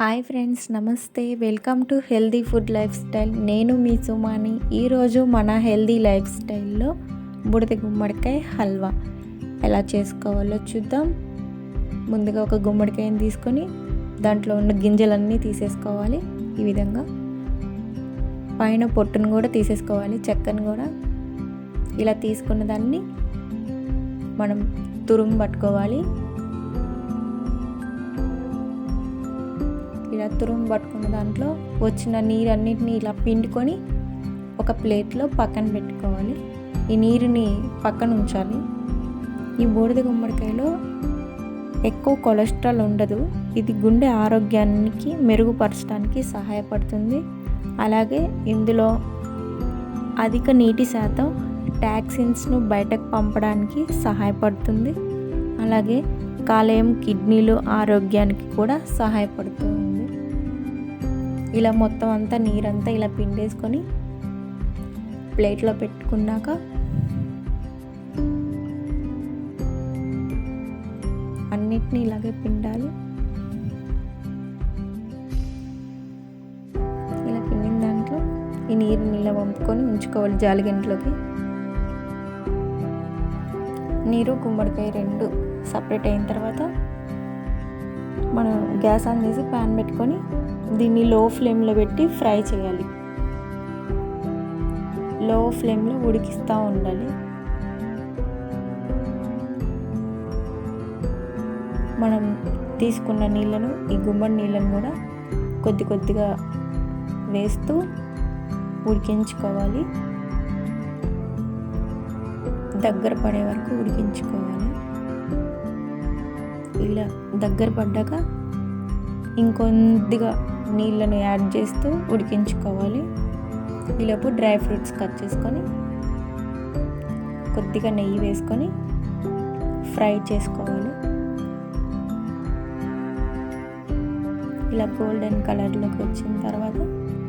Hi friends నమస్తే. Welcome to healthy food lifestyle. నేను మీ సుమాని. ఈరోజు మన హెల్దీ లైఫ్ స్టైల్లో బుడిద గుమ్మడికాయ హల్వా. ఎలా చేసుకోవాలో చూద్దాం. ముందుగా ఒక గుమ్మడికాయని తీసుకొని దాంట్లో ఉన్న గింజలన్నీ తీసేసుకోవాలి. ఈ విధంగా. పైన పొట్టును కూడా తీసేసుకోవాలి చెక్కను కూడా. ఇలా తీసుకున్న దాన్ని మనం తురుము పట్టుకోవాలి. ఇలా తురుము పట్టుకున్న దాంట్లో వచ్చిన నీరన్నిటిని ఇలా పిండుకొని ఒక ప్లేట్లో పక్కన పెట్టుకోవాలి. ఈ నీరుని పక్కన ఉంచాలి. ఈ బూడిద గుమ్మడికాయలో ఎక్కువ కొలెస్ట్రాల్ ఉండదు. ఇది గుండె ఆరోగ్యానికి మెరుగుపరచడానికి సహాయపడుతుంది. అలాగే ఇందులో అధిక నీటి శాతం టాక్సిన్స్ను బయటకు పంపడానికి సహాయపడుతుంది. అలాగే కాలేయం కిడ్నీలు ఆరోగ్యానికి కూడా సహాయపడుతుంది. ఇలా మొత్తం అంతా నీరంతా ఇలా పిండేసుకొని ప్లేట్లో పెట్టుకున్నాక అన్నిటినీ ఇలాగే పిండాలి. ఇలా పిండిన దాంట్లో ఈ నీరుని ఇలా పంపుకొని ఉంచుకోవాలి జాలిగంటలోకి. నీరు గుమ్మడికాయ రెండు సపరేట్ అయిన తర్వాత మనం గ్యాస్ ఆన్ చేసి ప్యాన్ పెట్టుకొని దీన్ని లో ఫ్లేమ్లో పెట్టి ఫ్రై చేయాలి. లో ఫ్లేమ్లో ఉడికిస్తూ ఉండాలి. మనం తీసుకున్న నీళ్ళను ఈ గుమ్మడి నీళ్ళను కూడా కొద్ది కొద్దిగా వేస్తూ ఉడికించుకోవాలి. దగ్గర పడే వరకు ఉడికించుకోవాలి. ఇలా దగ్గర పడ్డాక ఇంకొద్దిగా నీళ్ళను యాడ్ చేస్తూ ఉడికించుకోవాలి. ఈలోపు డ్రై ఫ్రూట్స్ కట్ చేసుకొని కొద్దిగా నెయ్యి వేసుకొని ఫ్రై చేసుకోవాలి. ఇలా గోల్డెన్ కలర్లోకి వచ్చిన తర్వాత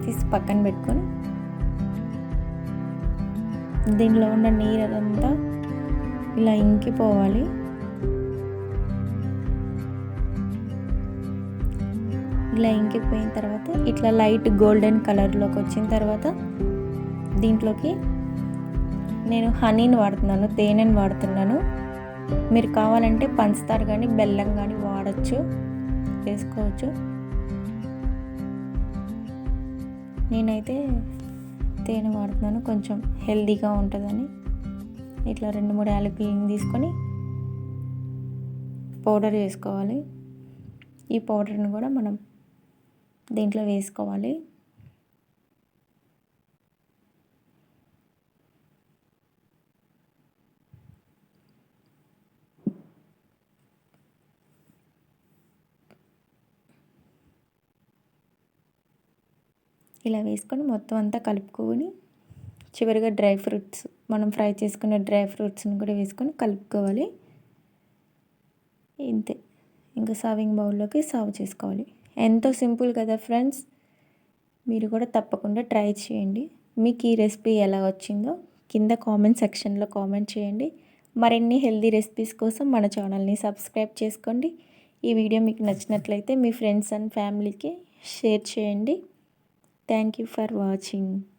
తీసి పక్కన పెట్టుకొని దీనిలో ఉన్న నీరు అదంతా ఇలా ఇంకిపోవాలి. ఇలా ఇంకిపోయిన తర్వాత ఇట్లా లైట్ గోల్డెన్ కలర్లోకి వచ్చిన తర్వాత దీంట్లోకి నేను హనీని వాడుతున్నాను తేనెని వాడుతున్నాను. మీరు కావాలంటే పంచదార కానీ బెల్లం కానీ వాడచ్చు వేసుకోవచ్చు. నేనైతే తేనె వాడుతున్నాను కొంచెం హెల్దీగా ఉంటుందని. ఇట్లా రెండు మూడు యాలకులను తీసుకొని పౌడర్ చేసుకోవాలి ఈ పౌడర్ని కూడా మనం దీంట్లో వేసుకోవాలి. ఇలా వేసుకొని మొత్తం అంతా కలుపుకొని చివరిగా డ్రై ఫ్రూట్స్ మనం ఫ్రై చేసుకున్న డ్రై ఫ్రూట్స్ని కూడా వేసుకొని కలుపుకోవాలి. ఇంతే. ఇంకా సర్వింగ్ బౌల్లోకి సర్వ్ చేసుకోవాలి. ఎంతో సింపుల్ కదా ఫ్రెండ్స్? మీరు కూడా తప్పకుండా ట్రై చేయండి. మీకు ఈ రెసిపీ ఎలా వచ్చిందో కింద కామెంట్ సెక్షన్లో కామెంట్ చేయండి. మరిన్ని హెల్దీ రెసిపీస్ కోసం మన ఛానల్ని సబ్స్క్రైబ్ చేసుకోండి. ఈ వీడియో మీకు నచ్చినట్లయితే మీ ఫ్రెండ్స్ అండ్ ఫ్యామిలీకి షేర్ చేయండి. Thank you for watching.